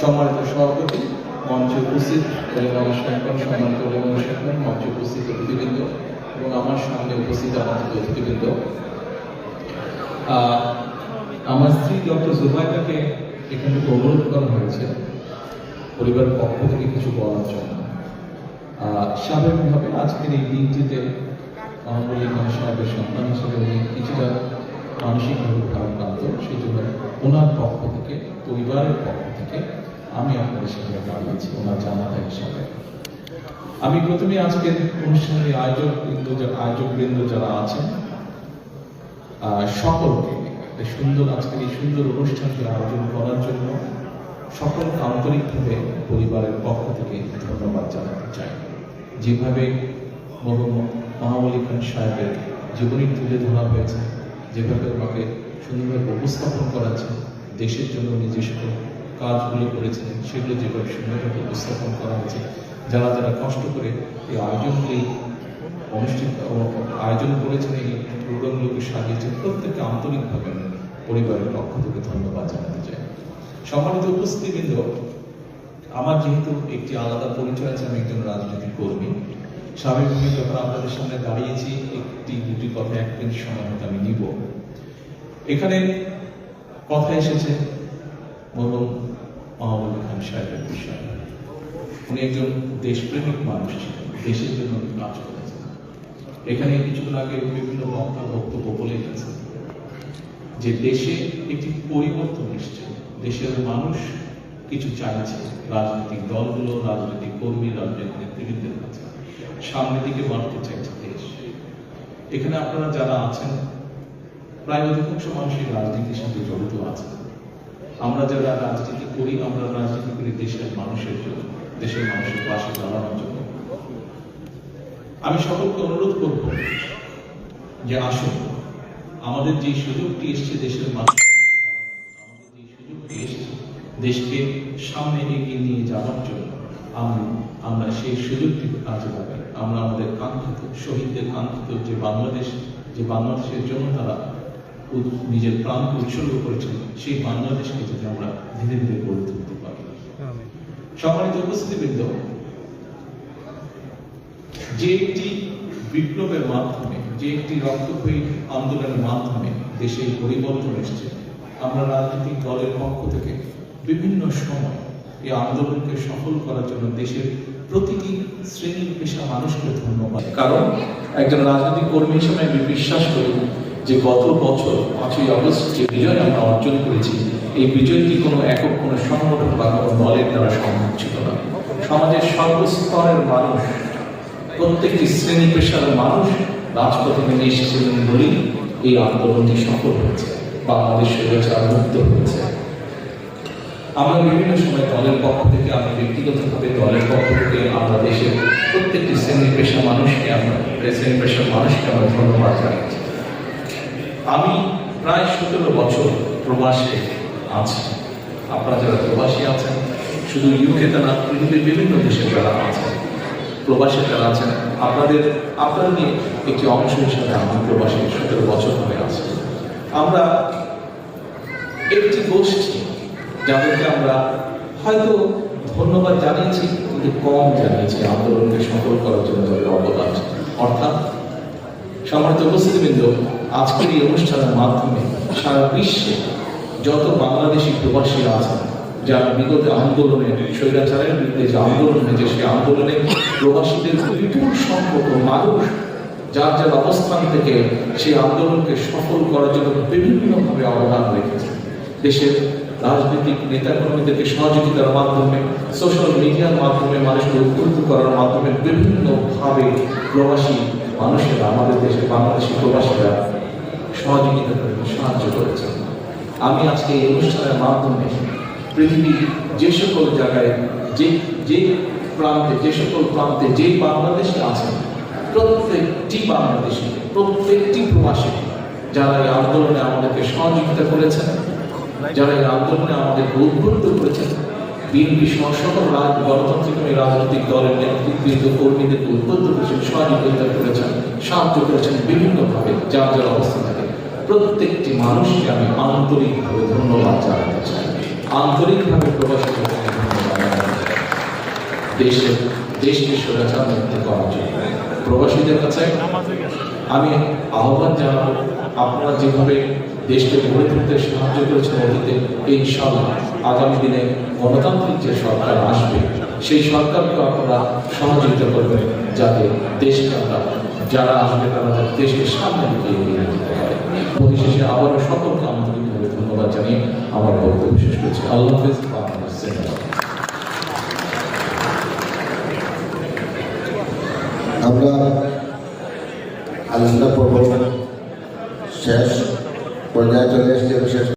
সম্মানিত সভাপতি, মঞ্চে উপস্থিত সরকার সম্মানিত সরকার মঞ্চে উপস্থিত অতিথিবৃন্দ এবং আমার সামনে উপস্থিত আমন্ত্রিত অতিথিবৃন্দ। আমার স্ত্রী ডক্টর জুবাইদাকে এখান থেকে অনুরোধ করা হয়েছে পরিবারের পক্ষ থেকে কিছু বলার জন্য। স্বাভাবিকভাবে আজকের এই দিনটিতে মহাবলী খান সাহেবের সন্তান হিসেবে উনি কিছুটা মানসিকভাবে ওনার পক্ষ থেকে, পরিবারের পক্ষ থেকে আমি আপনাদের সামনে দাঁড়িয়েছি ওনার জানাতা হিসাবে। আমি প্রথমে আজকের অনুষ্ঠানের আয়োজক বৃন্দ আয়োজক বৃন্দ যারা আছেন সকলকে সুন্দর আজকের এই সুন্দর অনুষ্ঠানটি আয়োজন করার জন্য সকলকে আন্তরিকভাবে পরিবারের পক্ষ থেকে ধন্যবাদ জানাতে চাই। যেভাবে মরহুম মহাবলী খান সাহেবের জীবনী তুলে ধরা হয়েছে, যেভাবে আমাকে সুন্দরভাবে উপস্থাপন করাচ্ছে দেশের জন্য উনি যে সকল কাজগুলো করেছেন সেগুলো যেভাবে সুন্দরভাবে উপস্থাপন করা হয়েছে, যারা যারা কষ্ট করে এই আয়োজনগুলি অনুষ্ঠিত আয়োজন করেছেন, এই প্রোগ্রামগুলোকে সাজিয়েছেন, প্রত্যেককে আন্তরিকভাবে পরিবারের পক্ষ থেকে ধন্যবাদ জানাতে চাই। সম্মানিত উপস্থিতিবৃন্দ, আমার যেহেতু একটি আলাদা পরিচয় আছে, আমি একজন রাজনৈতিক কর্মী। স্বাভাবিকভাবে যখন আপনাদের সামনে দাঁড়িয়েছি, একটি দুটি কথা এক মিনিট সময় আমি নিব। এখানে কথা এসেছে মরহুম মাহমুদ খান সাহেবের বিষয়ে। উনি একজন দেশপ্রেমিক মানুষ ছিলেন, দেশের জন্য কাজ করেছেন। এখানে কিছুক্ষণ আগে বিভিন্ন বক্তা বক্তব্য বলে গেছেন যে দেশে একটি পরিবর্তন এসছে। দেশের মানুষ কিছু চাইছে, রাজনৈতিক দলগুলো, রাজনৈতিক কর্মী, রাজনৈতিক নেতৃবৃন্দের কাছে। সামনের দিকে বাড়তে চাইছে দেশ। এখানে আপনারা যারা আছেন প্রায় অধিকাংশ মানুষই রাজনীতির সাথে জড়িত আছে। আমরা যারা রাজনীতি করি, আমরা রাজনীতি করি দেশের মানুষের জন্য, দেশের মানুষের পাশে দাঁড়ানোর জন্য। আমি সকলকে অনুরোধ করব যে আসুন, আমাদের যে সুযোগটি এসছে দেশের মানুষ দেশকে সামনে এগিয়ে নিয়ে যাওয়ার জন্য, আমি, আমরা সেই সুযোগটি কাজে লাগাই আমরা আমাদের কাঙ্ক্ষিত, শহীদদের কাঙ্ক্ষিত যে বাংলাদেশ, যে বাংলাদেশের জন্য তারা নিজের প্রাণকে উৎসর্গ করেছেন সেই বাংলাদেশকে যদি আমরা ধীরে ধীরে গড়ে তুলতে পারি। সম্মানিত উপস্থিতিবৃন্দ যে একটি বিপ্লবের মাধ্যমে যে একটি রক্তক্ষয়ী আন্দোলনের মাধ্যমে দেশে পরিবর্তন এসেছে আমরা রাজনৈতিক দলের পক্ষ থেকে বিভিন্ন সময় এই আন্দোলনকে সফল করার জন্য দেশের প্রতিটি শ্রেণি পেশা মানুষকে ধন্যবাদ। কারণ একজন রাজনৈতিক কর্মী হিসেবে আমি বিশ্বাস করি যে গত বছর পাঁচই আগস্ট যে বিজয় আমরা অর্জন করেছি, এই বিজয়টি কোনো একক, কোনো সংগঠন বা কোনো দলের দ্বারা সম্ভব ছিল না? সমাজের সর্বস্তরের মানুষ, প্রত্যেকটি শ্রেণি পেশার মানুষ রাজপথে নেমে এসেছিলেন বলেই এই আন্দোলনটি সফল হয়েছে বাংলাদেশ স্বৈরাচার মুক্ত হয়েছে। আমরা বিভিন্ন সময় দলের পক্ষ থেকে আমি ব্যক্তিগতভাবে দলের পক্ষ থেকে, আমরা দেশের প্রত্যেকটি শ্রেণি পেশা মানুষকে, আমরা শ্রেণি পেশার মানুষকে আমরা ধন্যবাদ জানাচ্ছি। আমি প্রায় সতেরো বছর প্রবাসে আছি। আপনারা যারা প্রবাসী আছেন, শুধু ইউকেতে না, পৃথিবীর বিভিন্ন দেশে যারা আছেন, প্রবাসী যারা আছেন, আপনাদের, আপনারা নিয়ে একটি অংশ হিসাবে আমি প্রবাসী সতেরো বছর হয়ে আছে। আমরা একটি গোষ্ঠী যাদেরকে আমরা হয়তো ধন্যবাদ জানিয়েছি, কিন্তু কম জানিয়েছি, আন্দোলনকে সফল করার জন্য তাদের অবদান অর্থাৎ সম্মানিত উপস্থিতিবৃন্দ, আজকের এই অনুষ্ঠানের মাধ্যমে সারা বিশ্বে যত বাংলাদেশি প্রবাসীরা আছেন, যারা বিগত আন্দোলনে স্বৈরাচারের বিরুদ্ধে যে আন্দোলন হয়েছে, সেই আন্দোলনে প্রবাসীদের বিপুল সংখ্যক মানুষ যার যার অবস্থান থেকে সেই আন্দোলনকে সফল করার জন্য বিভিন্নভাবে অবদান রেখেছে দেশের রাজনৈতিক নেতাকর্মীদেরকে সহযোগিতার মাধ্যমে সোশ্যাল মিডিয়ার মাধ্যমে মানুষকে উদ্বুদ্ধ করার মাধ্যমে বিভিন্নভাবে প্রবাসী মানুষেরা আমাদের দেশে বাংলাদেশি প্রবাসীরা সহযোগিতা করে সাহায্য করেছেন আমি আজকে এই অনুষ্ঠানের মাধ্যমে পৃথিবীর যে সকল জায়গায়, যে যে প্রান্তে, যে সকল প্রান্তে যে বাংলাদেশে আছেন প্রত্যেকটি বাংলাদেশি, প্রত্যেকটি প্রবাসী যারা এই আন্দোলনে আমাদেরকে সহযোগিতা করেছেন, যারা এই আন্দোলনে আমাদেরকে উদ্বুদ্ধ করেছেন, বিএনপি সহ সকল গণতান্ত্রিক রাজনৈতিক দলের নেতৃত্ব কর্মীদেরকে উদ্বুদ্ধ করেছেন সহযোগিতা করেছেন সাহায্য করেছেন বিভিন্নভাবে, যার যার অবস্থা থাকে। প্রত্যেকটি মানুষকে আমি আন্তরিকভাবে ধন্যবাদ জানাতে চাই। আন্তরিকভাবে প্রবাসী দেশে, দেশকে প্রবাসীদের কাছে আমি আহ্বান জানাব, আপনারা যেভাবে দেশকে গড়ে তুলতে সাহায্য করেছেন অতীতে ইনশাল্লাহ আগামী দিনে গণতান্ত্রিক যে সরকার আসবে সেই সরকারকে আপনারা সহযোগিতা করবেন যাতে দেশকে আমরা, যারা আসবে তারা দেশকে সামনে এগিয়ে যেতে পারে। পরিশেষে আবারও সকলকে আমাদের ধন্যবাদ জানিয়ে আমার বক্তব্য শেষ করছি। আল্লাহ